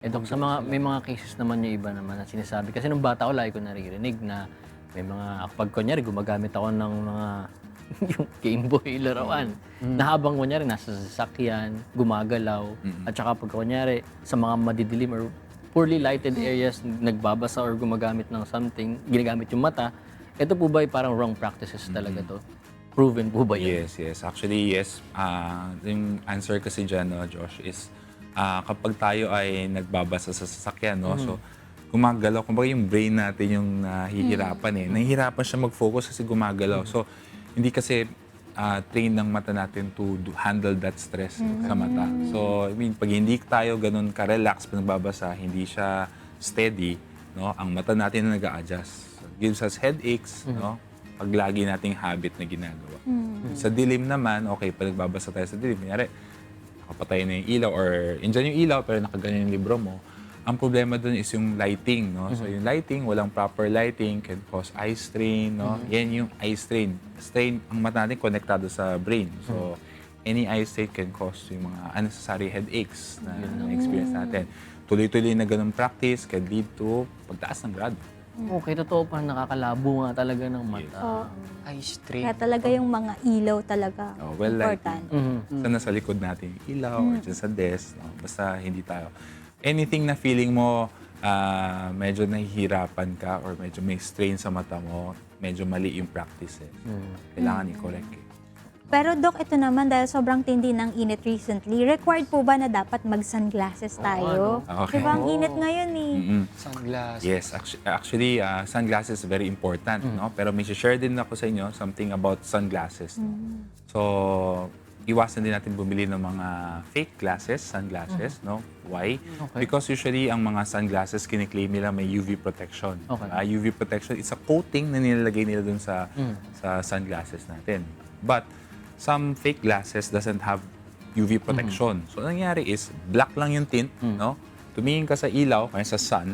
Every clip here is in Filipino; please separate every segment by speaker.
Speaker 1: Eh, Dok, sa mga, may mga cases naman yung iba naman na sinasabi. Kasi nung bata ko, lagi ko naririnig na may mga, pag kunyari, gumagamit ako ng mga yung Game Boy larawan. Na habang kunyari, nasa sasakyan, gumagalaw. At saka pag kunyari, sa mga madidilim or poorly lighted areas, nagbabasa or gumagamit ng something, ginagamit yung mata, ito po ba ay parang wrong practices talaga to? Proven po ba yun?
Speaker 2: Yes, yes. Actually, yes. Ah, yung answer kasi dyan, no, Josh, is ah, kapag tayo ay nagbabasa sa sasakyan, no, so gumagalaw, kumbaga yung brain natin yung nahihirapan eh. Nahihirapan siya mag-focus kasi gumagalaw. So, hindi kasi ah, train ng mata natin to do- handle that stress sa mata. So, I mean, pag hindi tayo ganun ka-relax pag nagbabasa, hindi siya steady, no, ang mata natin na nag-a-adjust. gives us headaches, no, pag lagi nating habit na ginagawa. Sa dilim naman, okay, pag nagbabasa tayo sa dilim, kunyari, nakapatay na yung ilaw or andyan yung ilaw pero nakaganyan yung libro mo, ang problema dun is yung lighting, no? So yung lighting, walang proper lighting can cause eye strain, no? Yan yung eye strain. Strain, ang mata natin konektado sa brain. So any eye strain can cause yung mga unnecessary headaches na experience natin. Tuloy-tuloy na ganun practice can lead to pagtaas ng grado.
Speaker 1: Okay, totoo pa, nakakalabo nga talaga ng mata.
Speaker 3: Eye strain.
Speaker 4: Kaya talaga yung mga ilaw talaga
Speaker 2: Oh, well
Speaker 4: important.
Speaker 1: Mhm.
Speaker 2: Sa nasa likod natin yung ilaw or dyan sa desk. No? Basta hindi tayo. Anything na feeling mo ah, medyo nahihirapan ka or medyo may strain sa mata mo, medyo mali yung practices. Kailangan i-correct eh.
Speaker 4: Pero Dok, ito naman dahil sobrang tindi ng init recently, required po ba na dapat mag-sunglasses tayo?
Speaker 2: ano? Okay.
Speaker 4: Di ba ang init ngayon eh?
Speaker 2: Mm-mm.
Speaker 3: Sunglasses.
Speaker 2: Yes, actu- actually, ah, sunglasses very important, no? Pero may share din ako sa inyo something about sunglasses. no? So, iwasan din natin bumili ng mga fake glasses, sunglasses, no? Why?
Speaker 1: Okay.
Speaker 2: Because usually ang mga sunglasses kiniklaim nila may UV protection.
Speaker 1: Okay.
Speaker 2: Ah, UV protection is a coating na nilalagay nila dun sa sa sunglasses natin. But some fake glasses doesn't have UV protection. So, ang nangyari is black lang yung tint, no? Tumingin ka sa ilaw, kaya sa sun,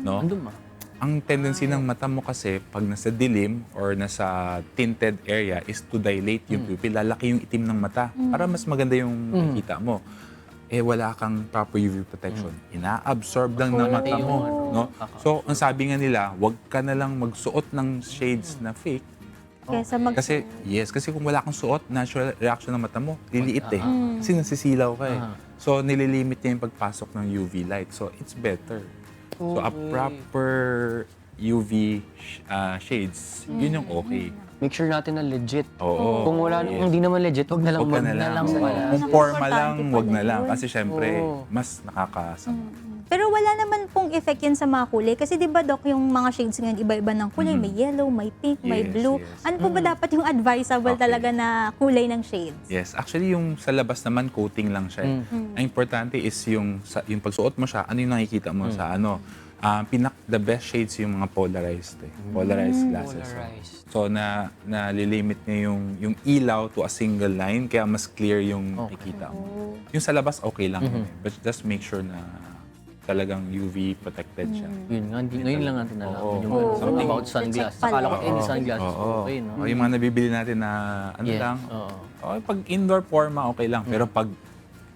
Speaker 2: no?
Speaker 1: Andun ma.
Speaker 2: Ang tendency ng mata mo kasi pag nasa dilim or nasa tinted area is to dilate yung pupil. Lalaki yung itim ng mata para mas maganda yung nakikita mo. Eh wala kang proper UV protection. Ina-absorb lang ng mata mo. No? So, ang sabi nga nila, wag ka na lang magsuot ng shades na fake.
Speaker 4: Kesa mag...
Speaker 2: Kasi, yes, kasi kung wala kang suot, natural reaction ng mata mo, liliit eh. Kasi nasisilaw ka eh. So, nililimit niya yung pagpasok ng UV light. So, it's better. So, a proper UV sh- ah, shades, yun yung okay.
Speaker 3: Make sure natin na legit.
Speaker 2: Oo.
Speaker 3: Kung wala,
Speaker 2: Yes.
Speaker 3: kung hindi naman legit, wag na lang.
Speaker 2: Huwag ka na lang.
Speaker 1: lang
Speaker 2: Oo.
Speaker 1: pala.
Speaker 2: Kung forma lang,
Speaker 4: Importante
Speaker 2: wag na
Speaker 4: pala
Speaker 2: lang.
Speaker 4: yun.
Speaker 2: Kasi syempre,
Speaker 3: Oo.
Speaker 2: mas nakakasama.
Speaker 4: Pero wala naman pong effect yan sa mga kulay. Kasi di ba, Dok, yung mga shades ngayon, iba-iba ng kulay. May yellow, may pink, may
Speaker 2: Yes,
Speaker 4: blue.
Speaker 2: yes.
Speaker 4: Ano po ba dapat yung advisable
Speaker 2: Okay.
Speaker 4: talaga na kulay ng shades?
Speaker 2: Yes, actually yung sa labas naman coating lang siya. eh. Ang importante is yung sa, yung pagsuot mo siya, ano yung nakikita mo sa ano. Ah, pinak the best shades yung mga polarized eh. Polarized glasses. so.
Speaker 3: Polarized.
Speaker 2: So na nalilimit niya yung yung ilaw to a single line kaya mas clear yung nakikita mo. Yung sa labas okay lang eh. But just make sure na talagang UV protected siya.
Speaker 1: Yun nga, hindi, ngayon lang natin nalaman
Speaker 2: Oo.
Speaker 1: yung ano, something about sunglasses. Akala ko any
Speaker 2: Oo.
Speaker 1: sunglasses
Speaker 2: Oo.
Speaker 1: okay, no?
Speaker 2: O, yung mga nabibili natin na ano
Speaker 1: Yes,
Speaker 2: lang.
Speaker 1: oo.
Speaker 2: Okay, pag indoor forma okay lang, pero pag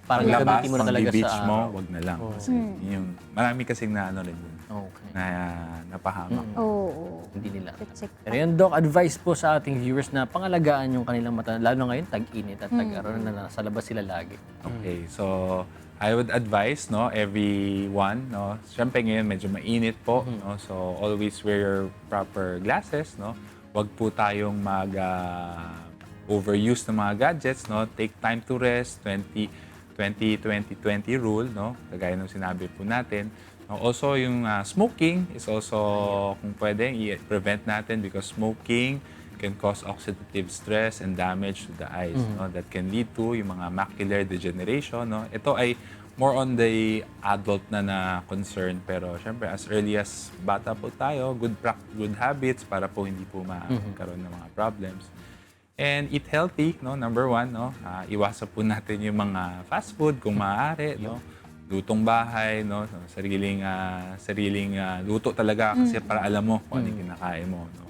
Speaker 1: Parang
Speaker 2: paglabas,
Speaker 1: gagamitin mo na talaga
Speaker 2: beach
Speaker 1: sa
Speaker 2: mo,
Speaker 1: araw.
Speaker 2: wag na lang. Kasi yung marami kasing na ano rin dun,
Speaker 1: Okay.
Speaker 2: na napahamak.
Speaker 4: Oo.
Speaker 1: Hindi nila.
Speaker 4: Check
Speaker 1: Pero yun, Doc, advice po sa ating viewers na pangalagaan yung kanilang mata, lalo na ngayon, tag-init at tag-araw na nasa labas sila lagi.
Speaker 2: Okay, so I would advise no everyone no. Syempre ngayon medyo mainit po no. So always wear your proper glasses no. Wag po tayong mag ah, overuse ng mga gadgets no. Take time to rest 20 20 20 20 rule no kagaya ng sinabi po natin. No, also yung ah, smoking is also kung pwede i-prevent natin because smoking can cause oxidative stress and damage to the eyes no. That can lead to yung mga macular degeneration no. Ito ay more on the adult na na concern. Pero syempre as early as bata po tayo good prac- good habits para po hindi po magkaroon ng mga problems. And eat healthy no? Number one no? Ah, iwasan po natin yung mga fast food kung maaari no? Lutong bahay no? Sariling ah, sariling ah, luto talaga kasi para alam mo kung ano yung kinakain mo no?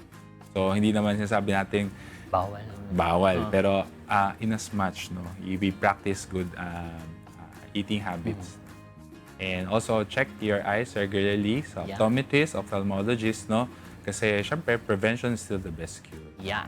Speaker 2: So, hindi naman sinasabi natin
Speaker 1: Bawal.
Speaker 2: bawal. Pero uh, in as much, no, we practice good um, uh, eating habits. And also check your eyes regularly sa
Speaker 1: Yeah.
Speaker 2: optometrist, ophthalmologist, no? Kasi syempre prevention is still the best cure.
Speaker 1: Yeah.